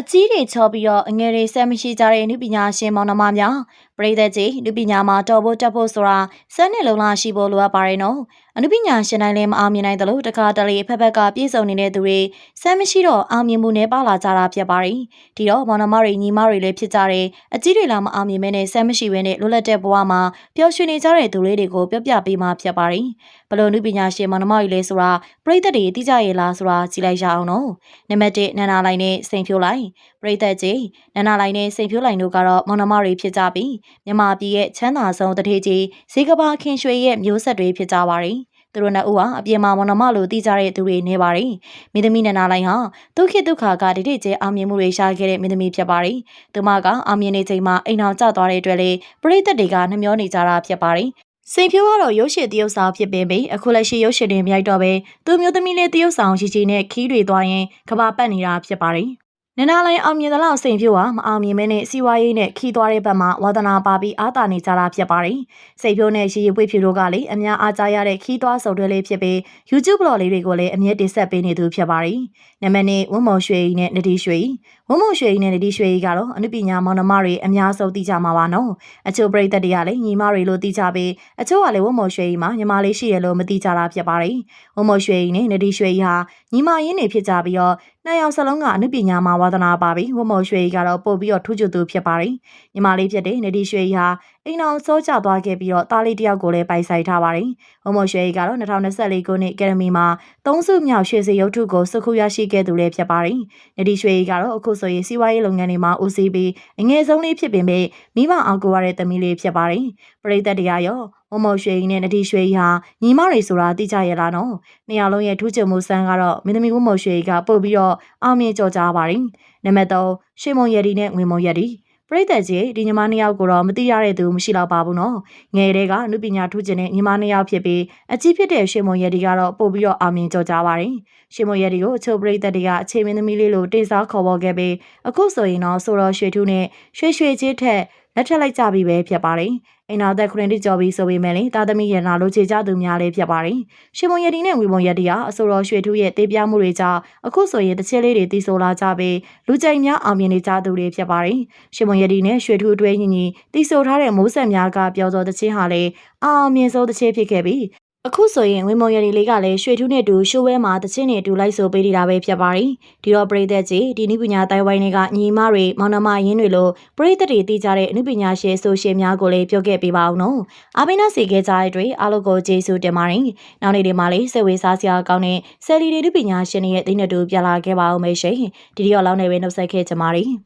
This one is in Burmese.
အကြီးတွေချောပြီးတော့အငယ်တွေဆက်မရှိကြတဲ့နုပညာရှင်မောင်နှမများပရိသတ်ကြီးနုပညာမှာတော်ဖို့တက်ဖို့ဆိုတာစက်နှစ်လုံးလားရှိဖို့လိုအပ်ပါတယ်နော်အနုပညာရှင်တိုင်းလည်းမအောင်မြင်နိုင်သလိုတခါတလေဖက်ဖက်ကပြည့်စုံနေတဲ့သူတွေစက်မရှိတော့အောင်မြင်မှုနဲ့ပါလာကြတာဖြစ်ပါတယ်ဒီတော့မောင်နှမတွေညီမတွေလည်းဖြစ်ကြတယ်အကြီးတွေလားမအောင်မြင်မဲနဲ့စက်မရှိဘဲနဲ့လွတ်လပ်တဲ့ဘဝမှာပျော်ရွှင်နေကြတဲ့သူလေးတွေကိုပြောပြပေးမှဖြစ်ပါတယ်ဘလို့နုပညာရှင်မောင်နှမတွေလဲဆိုတာပရိသတ်တွေသိကြရဲ့လားဆိုတာကြည့်လိုက်ရအောင်နော်နံပါတ်1နန္နာလိုက်နဲ့စိန်ဖြိုးလိုက်ပရိသတ်ကြီးနန္နာလိုင်းနဲ့စိန်ဖြိုးလိုင်းတို့ကတော့မောင်နှမတွေဖြစ်ကြပြီးမြန်မာပြည်ရဲ့ချမ်းသာဆုံးတထေးကြီးဇေကဘာခင်ရွှေရဲ့မျိုးဆက်တွေဖြစ်ကြပါတယ်သူတို့နှစ်ဦးဟာအပြင်မှာမောင်နှမလို့တည်ကြတဲ့သူတွေနေပါတယ်။မင်းသမီးနန္နာလိုင်းဟာဒုက္ခဒုက္ခကတိတိကျအောင်မြင်မှုတွေရှာခဲ့တဲ့မင်းသမီးဖြစ်ပါတယ်။သူမကအောင်မြင်နေချိန်မှာအိမ်အောင်ကျသွားတဲ့အတွက်လေပရိသတ်တွေကနှမျောနေကြတာဖြစ်ပါတယ်။စိန်ဖြိုးကတော့ရုပ်ရှင်တရုပ်ဆောင်ဖြစ်ပင်ပြီးအခုလက်ရှိရုပ်ရှင်တွေမရိုက်တော့ပဲသူမျိုးသမီးလေးတရုပ်ဆောင်ရှိရှိနဲ့ခီးတွေသွားရင်ကဘာပတ်နေတာဖြစ်ပါတယ်။ နင်နာလိုင်းအောင်မြင်သလောက်စိန်ဖြိုးဟာမအောင်မြင်မဲနဲ့စီဝါရေးနဲ့ခီးသွားတဲ့ဘက်မှာဝါသနာပါပြီးအားတာနေကြတာဖြစ်ပါတယ်။စိန်ဖြိုးနဲ့ရီရီပွေဖြူတို့ကလည်းအများအားကြားရတဲ့ခီးသွားစုံတွဲလေးဖြစ်ပြီး YouTube blog လေးတွေကိုလည်းအမြဲတင်ဆက်ပေးနေသူဖြစ်ပါတယ်။နံပါတ်1ဝင်းမော်ရွှေကြီးနဲ့နဒီရွှေကြီးဝင်းမော်ရွှေကြီးနဲ့နဒီရွှေကြီးကတော့အနုပညာမောင်နှမတွေအများဆုံးသိကြမှာပါနော်။အချို့ပရိသတ်တွေကလည်းညီမတွေလို့သိကြပြီးအချို့ကလည်းဝင်းမော်ရွှေကြီးမှာညီမလေးရှိရလို့မသိကြတာဖြစ်ပါတယ်။ဝင်းမော်ရွှေကြီးနဲ့နဒီရွှေကြီးဟာညီမရင်းနေဖြစ်ကြပြီးတော့ နှစ်ယောက်စလုံးကအနုပညာမှာဝါသနာပါပြီးဝမော်ရွှေကြီးကတော့ပို့ပြီးတော့ထူးချွန်သူဖြစ်ပါတယ်။ညီမလေးဖြစ်တဲ့နေဒီရွှေကြီးဟာအိမ်အောင်စောကြသွားခဲ့ပြီးတော့တားလေးတယောက်ကိုလည်းပိုင်ဆိုင်ထားပါတယ်။ဝမော်ရွှေကြီးကတော့2024ခုနှစ်ကယ်ဒမီမှာသုံးစုမြောက်ရွှေစရုပ်ထုကိုစုခုရရှိခဲ့သူလည်းဖြစ်ပါတယ်။နေဒီရွှေကြီးကတော့အခုဆိုရင်စီးပွားရေးလုပ်ငန်းတွေမှာဦးစီးပြီးအငယ်ဆုံးလေးဖြစ်ပေမဲ့မိမအောင်ကိုရတဲ့သမီးလေးဖြစ်ပါတယ်။ပရိသတ်တရားရော မမော်ရွှေကြီးနဲ့နဒီရွှေကြီးဟာညီမတွေဆိုတာသိကြရလားနော်။နှစ်ယောက်လုံးရဲ့ထူးချွန်မှုစမ်းကတော့မင်းသမီးဝမော်ရွှေကြီးကပို့ပြီးတော့အောင်မြင်ကြော်ကြားပါတယ်။နံပါတ်3ရွှေမုံရည်ဒီနဲ့ငွေမုံရည်ဒီပရိသတ်ကြီးဒီညီမနှစ်ယောက်ကိုတော့မသိရတဲ့သူမရှိတော့ပါဘူးနော်။ငယ်တဲ့ကအမှုပညာထူးကျင်တဲ့ညီမနှစ်ယောက်ဖြစ်ပြီးအကြီးဖြစ်တဲ့ရွှေမုံရည်ဒီကတော့ပို့ပြီးတော့အောင်မြင်ကြော်ကြားပါတယ်။ရွှေမုံရည်ဒီကိုအချို့ပရိသတ်တွေကအခြေမင်းသမီးလေးလိုတင်စားခေါ်ပေါ်ခဲ့ပြီးအခုဆိုရင်တော့ဆိုတော့ရွှေထူးနဲ့ရွှေရွှေချင်းထက်လက်ထက်လိုက်ကြပြီပဲဖြစ်ပါတယ်။အိမ်နာသက်ခရင်တိကျော်ပြီးဆိုပေမဲ့လေတာသမီရနာလိုချေကြသူများလည်းဖြစ်ပါတယ်။ရှင်မုံရတီနဲ့ဝီမုံရတီဟာအဆိုတော်ရွှေထူးရဲ့တေးပြမှုတွေကြောင့်အခုဆိုရင်တချင်းလေးတွေတီးဆိုလာကြပြီးလူကြိုက်များအောင်မြင်နေကြသူတွေဖြစ်ပါတယ်။ရှင်မုံရတီနဲ့ရွှေထူးအတွဲညီညီတီးဆိုထားတဲ့မိုးဆက်များကပြောသောတချင်းဟာလည်းအောင်မြင်ဆုံးတချင်းဖြစ်ခဲ့ပြီး အခုဆိုရင်ဝင်းမုံရည်လေးကလည်းရွှေထူးနဲ့တူရှိုးဝဲမှာတချင်းနဲ့တူလိုက်ဆိုပေးနေတာပဲဖြစ်ပါတယ်။ဒီတော့ပရိသတ်ကြီးဒီနုပညာတိုင်ဝိုင်းတွေကညီမတွေမောင်နှမရင်းတွေလို့ပရိသတ်တွေသိကြတဲ့အနုပညာရှင်ဆိုရှင်များကိုလည်းပြောခဲ့ပေးပါအောင်နော်။အားပေးနာစီခဲ့ကြတဲ့အတွက်အားလုံးကိုကျေးဇူးတင်ပါတယ်။နောက်နေ့ဒီမှာလေးစိတ်ဝေစားစရာကောင်းတဲ့ဆယ်လီတွေနုပညာရှင်တွေရဲ့သိနေတူပြလာခဲ့ပါအောင်မယ်ရှင်။ဒီဒီရောလောက်နေပဲနှုတ်ဆက်ခဲ့ကြပါမယ်။